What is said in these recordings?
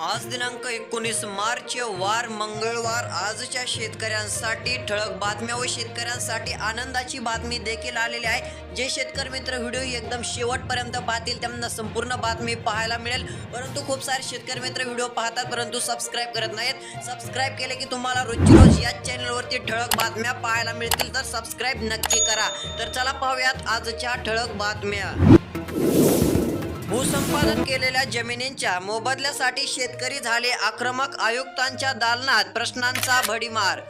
आज दिनांक एकोणीस मार्च वार मंगळवार. आजच्या शेतकऱ्यांसाठी ठळक बातम्या व शेतकऱ्यांसाठी आनंदाची बातमी देखील आलेली आहे. जे शेतकरी मित्र व्हिडिओ एकदम शेवटपर्यंत पाहतील त्यांना संपूर्ण बातमी पाहायला मिळेल. परंतु खूप सारे शेतकरी मित्र व्हिडिओ पाहतात परंतु सबस्क्राईब करत नाहीत सबस्क्राईब केले की तुम्हाला रोजची रोज याच चॅनलवरती ठळक बातम्या पाहायला मिळतील. तर सबस्क्राईब नक्की करा. तर चला पाहूयात आजच्या ठळक बातम्या. भूसंपादन केलेल्या जमिनींच्या मोबदल्यासाठी शेतकरी झाले आक्रमक. आयुक्तांच्या दालनात प्रश्नांचा भडीमार.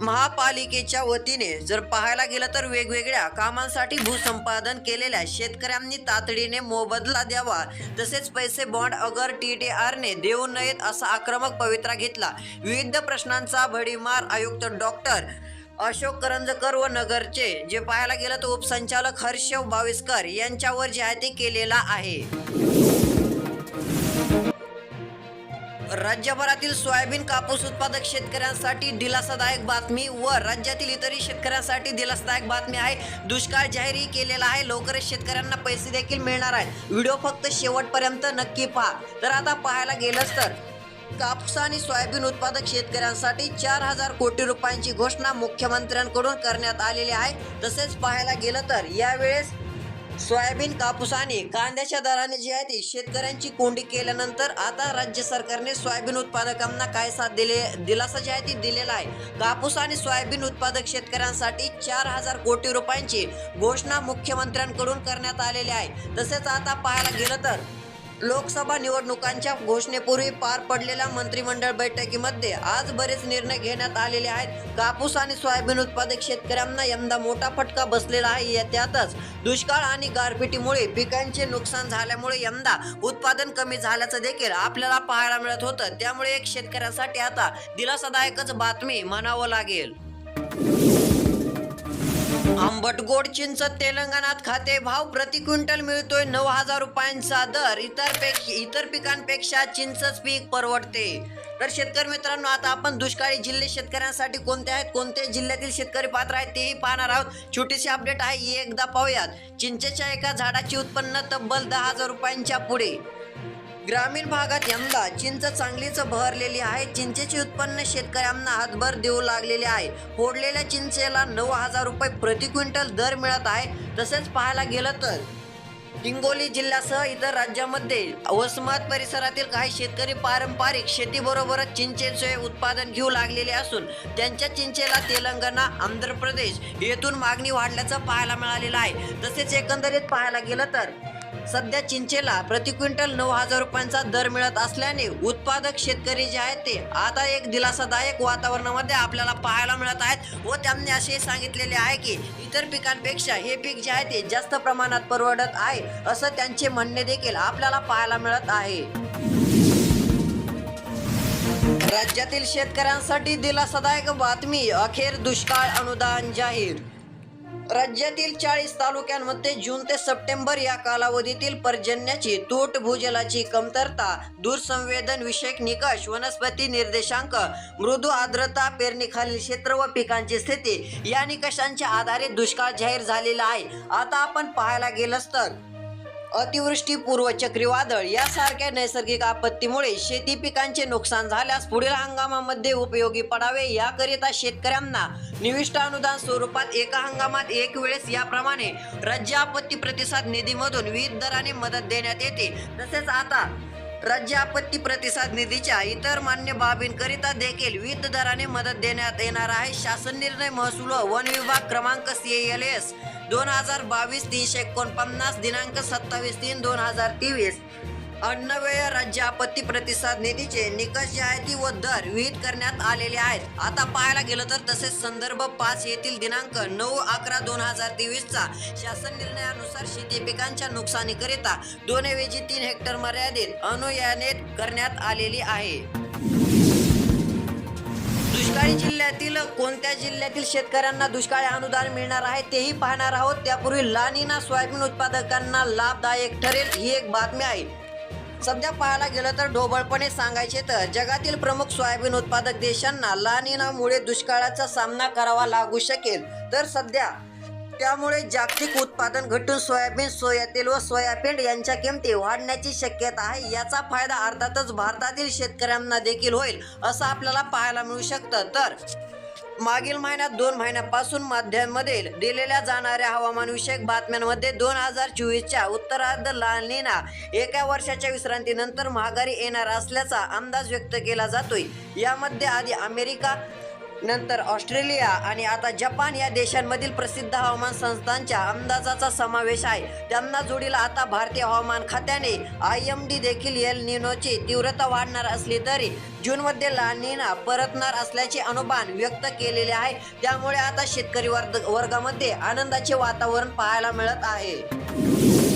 महापालिकेच्या वतीने जर पाहायला गेलं तर वेगवेगळ्या कामांसाठी भूसंपादन केलेल्या शेतकऱ्यांनी तातडीने मोबदला द्यावा. तसेच पैसे बॉन्ड अगर टी टी आरने देऊ नयेत असा आक्रमक पवित्रा घेतला. विविध प्रश्नांचा भडीमार आयुक्त डॉक्टर अशोक करंजकर व नगरचे जे पाहायला गेलं तर उपसंचालक हर्ष बाविस्कर यांच्यावर जाहिराती केलेला आहे. राज्यभरातील सोयाबीन कापूस उत्पादक शेतकऱ्यांसाठी दिलासादायक बातमी व राज्यातील इतरही शेतकऱ्यांसाठी दिलासादायक बातमी आहे. दुष्काळ जाहीरही केलेला आहे. लवकरच शेतकऱ्यांना पैसे देखील मिळणार आहे व्हिडिओ फक्त शेवटपर्यंत नक्की पहा. तर आता पाहायला गेलंच तर कापूस आणि सोयाबीन उत्पादक शेतकऱ्यांसाठी चार हजार कोटी रुपयांची घोषणा मुख्यमंत्र्यांकडून करण्यात आलेली आहे. तसेच पाहायला गेलं तर यावेळेस सोयाबीन कापूस आणि कांद्याच्या दराने जी आहे ती शेतकऱ्यांची कोंडी केल्यानंतर आता राज्य सरकारने सोयाबीन उत्पादकांना काय साथ दिले दिलासा जी आहे ती दिलेला आहे. कापूस आणि सोयाबीन उत्पादक शेतकऱ्यांसाठी चार हजार कोटी रुपयांची घोषणा मुख्यमंत्र्यांकडून करण्यात आलेली आहे. तसेच आता पाहायला गेलं तर लोकसभा निवडणुकांच्या घोषणेपूर्वी पार पडलेल्या मंत्रिमंडळ बैठकीमध्ये आज बरेच निर्णय घेण्यात आलेले आहेत. कापूस आणि सोयाबीन उत्पादक शेतकऱ्यांना यंदा मोठा फटका बसलेला आहे. या त्यातच दुष्काळ आणि गारपिटीमुळे पिकांचे नुकसान झाल्यामुळे यंदा उत्पादन कमी झाल्याचं देखील आपल्याला पाहायला मिळत होतं. त्यामुळे एक शेतकऱ्यासाठी आता दिलासादायकच बातमी म्हणावं लागेल. आंबट गोड चिंच तेलंगणात खाते. भाव प्रति क्विंटल मिळतोय नऊ हजार रुपयांचा दर. इतर इतर पिकांपेक्षा चिंचच पीक परवडते. तर शेतकरी मित्रांनो आता आपण दुष्काळी जिल्हे शेतकऱ्यांसाठी कोणते आहेत? कोणते जिल्ह्यातील शेतकरी पात्र आहेत? तेही पाहणार आहोत. छोटीशी अपडेट आहे. ही एकदा पाहूयात. चिंचेच्या एका झाडाची उत्पन्न तब्बल दहा हजार रुपयांच्या पुढे. ग्रामीण भागात यंदा चिंच चांगलीच बहरलेली आहे. चिंचेचे उत्पन्न शेतकऱ्यांना हातभर देऊ लागलेले आहे. फोडलेल्या चिंचेला नऊ हजार रुपये प्रति क्विंटल दर मिळत आहे. तसेच पाहायला गेलं तर हिंगोली जिल्ह्यासह इतर राज्यामध्ये वसमत परिसरातील काही शेतकरी पारंपरिक शेतीबरोबरच चिंचेचे उत्पादन घेऊ लागलेले असून त्यांच्या चिंचेला तेलंगणा आंध्र प्रदेश येथून मागणी वाढल्याचं पाहायला मिळालेलं आहे. तसेच एकंदरीत पाहायला गेलं तर सध्या चिंचेला प्रति क्विंटल नऊ हजार रुपयांचा दर मिळत असल्याने उत्पादक शेतकरी जे आहेत ते आता एक दिलासादायक वातावरणामध्ये आपल्याला पाहायला मिळत आहेत व त्यांनी असे सांगितलेले आहे की इतर पिकांपेक्षा हे पीक जे आहे ते जास्त प्रमाणात परवडत आहे असं त्यांचे म्हणणे देखील आपल्याला पाहायला मिळत आहे. राज्यातील शेतकऱ्यांसाठी दिलासादायक बातमी अखेर दुष्काळ अनुदान जाहीर राज्यातील चाळीस तालुक्यांमध्ये जून ते सप्टेंबर या कालावधीतील पर्जन्याची तूट भूजलाची कमतरता दूरसंवेदन विषयक निकष वनस्पती निर्देशांक मृदू आर्द्रता पेरणीखालील क्षेत्र व पिकांची स्थिती या निकषांच्या आधारे दुष्काळ जाहीर झालेला आहे. आता आपण पाहायला गेलंच तर अतिवृष्टी पूर्व चक्रीवादळ यासारख्या नैसर्गिक आपत्तीमुळे शेती पिकांचे नुकसान झाल्यास पुढील हंगामामध्ये उपयोगी पडावे याकरिता शेतकऱ्यांना निविष्ट अनुदान स्वरूपात एका हंगामात एक वेळेस याप्रमाणे राज्य आपत्ती प्रतिसाद निधीमधून विविध दराने मदत देण्यात येते. तसेच आता राज्य आपत्ती प्रतिसाद निधीच्या इतर मान्य बाबींकरिता देखील विविध दराने मदत देण्यात येणार आहे. शासन निर्णय महसूल वन विभाग क्रमांक सी एल एस दोन हजार बावीस तीनशे एकोणपन्नास दिनांक सत्तावीस तीन दोन हजार तेवीस. अन्नव्यय राज्य आपत्ती प्रतिसाद निधीचे निकष जे आहेत ती व दर विहित करण्यात आलेले आहेत. आता पाहायला गेलं तर तसेच संदर्भ पाच येथील दिनांक नऊ अकरा दोन हजार तेवीसचा शासन निर्णयानुसार शेती पिकांच्या नुकसानीकरिता दोन ऐवजी तीन हेक्टर मर्यादित अनुयाने करण्यात आलेली आहे. दुष्काळी जिल्ह्यातील कोणत्या जिल्ह्यातील शेतकऱ्यांना दुष्काळी अनुदान मिळणार आहे तेही पाहणार आहोत. त्यापूर्वी लानिना सोयाबीन उत्पादकांना लाभदायक ठरेल ही एक बातमी आहे. सध्या पाहायला गेलं तर ढोबळपणे सांगायचे तर जगातील प्रमुख सोयाबीन उत्पादक देशांना लानिनामुळे दुष्काळाचा सामना करावा लागू शकेल. तर सध्या त्यामुळे जागतिक उत्पादन घटून सोयाबीन सोया तेल व सोयाबीन यांच्या किमती वाढण्याची शक्यता आहे. याचा फायदा अर्थातच भारतातील शेतकऱ्यांना देखील होईल असं आपल्याला पाहायला मिळू शकतं. तर मागील महिन्यात दोन महिन्यापासून माध्यमांमध्ये दिलेल्या जाणाऱ्या हवामानविषयक बातम्यांमध्ये दोन हजार चोवीसच्या उत्तरार्ध लालनीना एका वर्षाच्या विश्रांतीनंतर महागारी येणार असल्याचा अंदाज व्यक्त केला जातोय. यामध्ये आधी अमेरिका नंतर ऑस्ट्रेलिया आणि आता जपान या देशांमधील प्रसिद्ध हवामान संस्थांच्या अंदाजाचा समावेश आहे. त्यांना जोडीला आता भारतीय हवामान खात्याने आय एम डी देखील एल निनोची तीव्रता वाढणार असली तरी जूनमध्ये लानिना परतणार असल्याचे अनुमान व्यक्त केलेले आहे. त्यामुळे आता शेतकरी वर्ग वर्गामध्ये आनंदाचे वातावरण पाहायला मिळत आहे.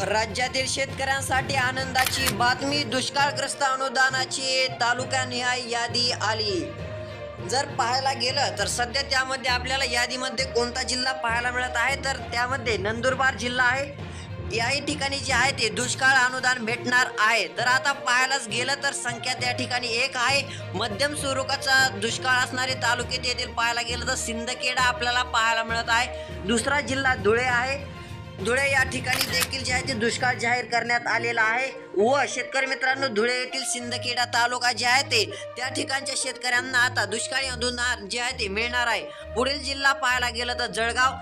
राज्यातील शेतकऱ्यांसाठी आनंदाची बातमी दुष्काळग्रस्त अनुदानाची तालुकानिहाय यादी आली. जर पाहायला गेलं तर सध्या त्यामध्ये आपल्याला यादीमध्ये कोणता जिल्हा पाहायला मिळत आहे? तर त्यामध्ये नंदुरबार जिल्हा आहे. याही ठिकाणी जे आहे ते दुष्काळ अनुदान भेटणार आहे. तर आता पाहायलाच गेलं तर संख्या त्या ठिकाणी एक आहे. मध्यम स्वरूपाचा दुष्काळ असणारे तालुके येथील पाहायला गेलं तर सिंदखेडा आपल्याला पाहायला मिळत आहे. दुसरा जिल्हा धुळे आहे. धुळे या ठिकाणी देखील जे आहे ते दुष्काळ जाहीर करण्यात आलेला आहे. व शेतकरी मित्रांनो धुळे येथील सिंदखेडा तालुका जे आहे ते त्या ठिकाणच्या शेतकऱ्यांना आता दुष्काळी अनुदान जे आहे ते मिळणार आहे. पुढील जिल्हा पाहायला गेलं तर जळगाव.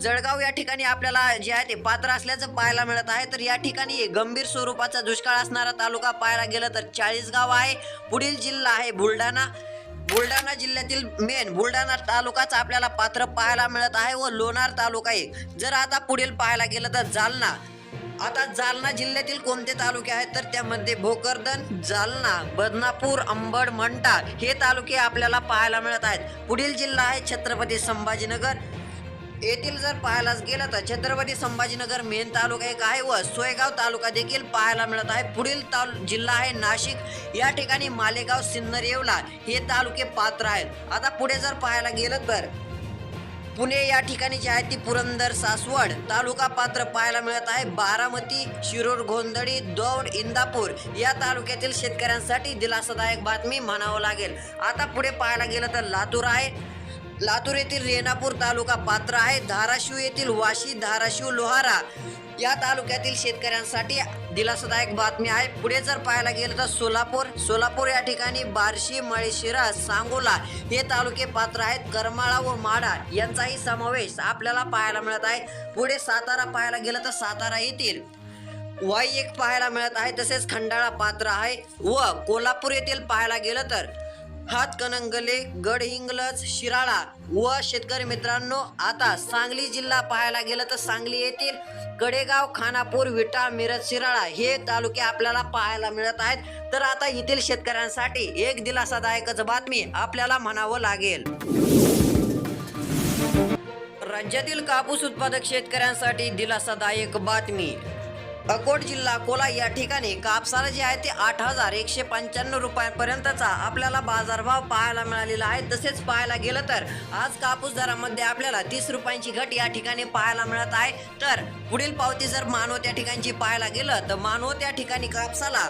जळगाव या ठिकाणी आपल्याला जे आहे ते पात्र असल्याचं पाहायला मिळत आहे. तर या ठिकाणी गंभीर स्वरूपाचा दुष्काळ असणारा तालुका पाहायला गेलं तर चाळीसगाव आहे. पुढील जिल्हा आहे बुलढाणा. बुलढाणा जिल्ह्यातील मेन बुलढाणा तालुकाच आपल्याला पात्र पाहायला मिळत आहे व लोणार तालुका आहे. जर आता पुढील पाहायला गेलं तर जालना. आता जालना जिल्ह्यातील कोणते तालुके आहेत? तर त्यामध्ये भोकरदन जालना बदनापूर अंबड मंटा हे तालुके आपल्याला पाहायला मिळत आहेत. पुढील जिल्हा आहे छत्रपती संभाजीनगर. येथील जर पाहायलाच गेलं तर छत्रपती संभाजीनगर मेन तालुका एक आहे व सोयगाव तालुका देखील पाहायला मिळत आहे. पुढील तालु जिल्हा आहे नाशिक. या ठिकाणी मालेगाव सिन्नर येवला हे तालुके पात्र आहेत. आता पुढे जर पाहायला गेलं तर पुणे या ठिकाणी जी आहे ती पुरंदर सासवड तालुका पात्र पाहायला मिळत आहे. बारामती शिरूर गोंधळी दौड इंदापूर या तालुक्यातील शेतकऱ्यांसाठी दिलासादायक बातमी म्हणावं लागेल. आता पुढे पाहायला गेलं तर लातूर आहे. लातूर येथील रेणापूर तालुका पात्र आहे. धाराशिव येथील वाशी धाराशिव लोहारा या तालुक्यातील शेतकऱ्यांसाठी दिलासादायक बातमी आहे. पुढे जर पाहायला गेलं तर सोलापूर सोलापूर या ठिकाणी बार्शी माळशिरा सांगोला हे तालुके पात्र आहेत. करमाळा व माडा यांचाही समावेश आपल्याला पाहायला मिळत आहे. पुढे सातारा पाहायला गेलं तर सातारा येथील वाई एक पाहायला मिळत आहे. तसेच खंडाळा पात्र आहे व कोल्हापूर येथील पाहायला गेलं तर हातकणंगले गडहिंग्लज शिराळा व शेतकरी मित्रांनो आता सांगली जिल्हा पाहायला गेलं तर सांगली येथील कडेगाव खानापूर विटा मिरज शिराळा हे तालुके आपल्याला पाहायला मिळत आहेत. तर आता येथील शेतकऱ्यांसाठी एक दिलासादायकच बातमी आपल्याला म्हणावं लागेल. राज्यातील कापूस उत्पादक शेतकऱ्यांसाठी दिलासादायक बातमी. अकोट जिल्हा अकोला या ठिकाणी कापसाला जे आहे ते आठ हजार एकशे पंच्याण्णव रुपयांपर्यंतचा आपल्याला बाजारभाव पाहायला मिळालेला आहे. तसेच पाहायला गेलं तर आज कापूस दरामध्ये आपल्याला तीस रुपयांची घट या ठिकाणी पाहायला मिळत आहे. तर पुढील पावती जर मानव त्या ठिकाणची पाहायला गेलं तर मानव त्या ठिकाणी कापसाला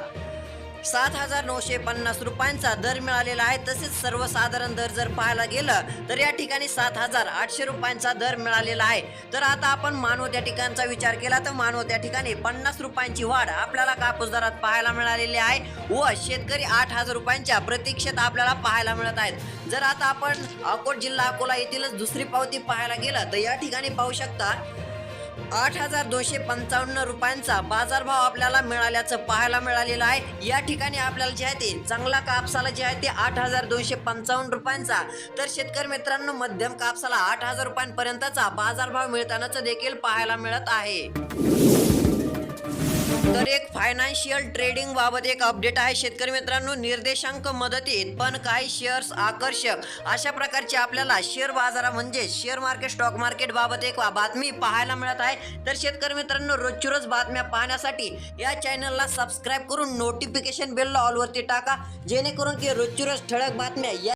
सात हजार नऊशे पन्नास रुपयांचा दर मिळालेला आहे. तसेच सर्वसाधारण दर जर पाहायला गेलं तर या ठिकाणी सात हजार आठशे रुपयांचा दर मिळालेला आहे. तर आता आपण मानव त्या ठिकाणचा विचार केला तर मानव त्या ठिकाणी पन्नास रुपयांची वाढ आपल्याला कापूस दरात पाहायला मिळालेली आहे व शेतकरी आठ हजार रुपयांच्या प्रतीक्षेत आपल्याला पाहायला मिळत आहेत. जर आता आपण अकोट जिल्हा अकोला येथीलच दुसरी पावती पाहायला गेलं तर या ठिकाणी पाहू शकता आठ हजार दोनशे पंचावन्न रुपयांचा बाजारभाव आपल्याला मिळाल्याचं पाहायला मिळालेलं आहे. या ठिकाणी आपल्याला जे आहे ते चांगला कापसाला जे आहे ते आठ हजार दोनशे पंचावन्न रुपयांचा. तर शेतकरी मित्रांनो मध्यम कापसाला आठ हजार रुपयांपर्यंतचा बाजारभाव मिळतानाच देखील पाहायला मिळत आहे. तर एक फायनान्शियल ट्रेडिंग बाबत एक अपडेट आहे. शेतकरी मित्रांनो निर्देशांक मदतीत पण काही शेअर्स आकर्षक. अशा प्रकारचे आपल्याला शेअर बाजारा म्हणजे शेअर मार्केट स्टॉक मार्केट बाबत एक बातमी पाहायला मिळत आहे. तर शेतकरी मित्रांनो रोजची रोज बातम्या पाहण्यासाठी या चॅनलला सबस्क्राईब करून नोटिफिकेशन बेल ऑलवरती टाका. जेणेकरून की रोजची रोज ठळक बातम्या या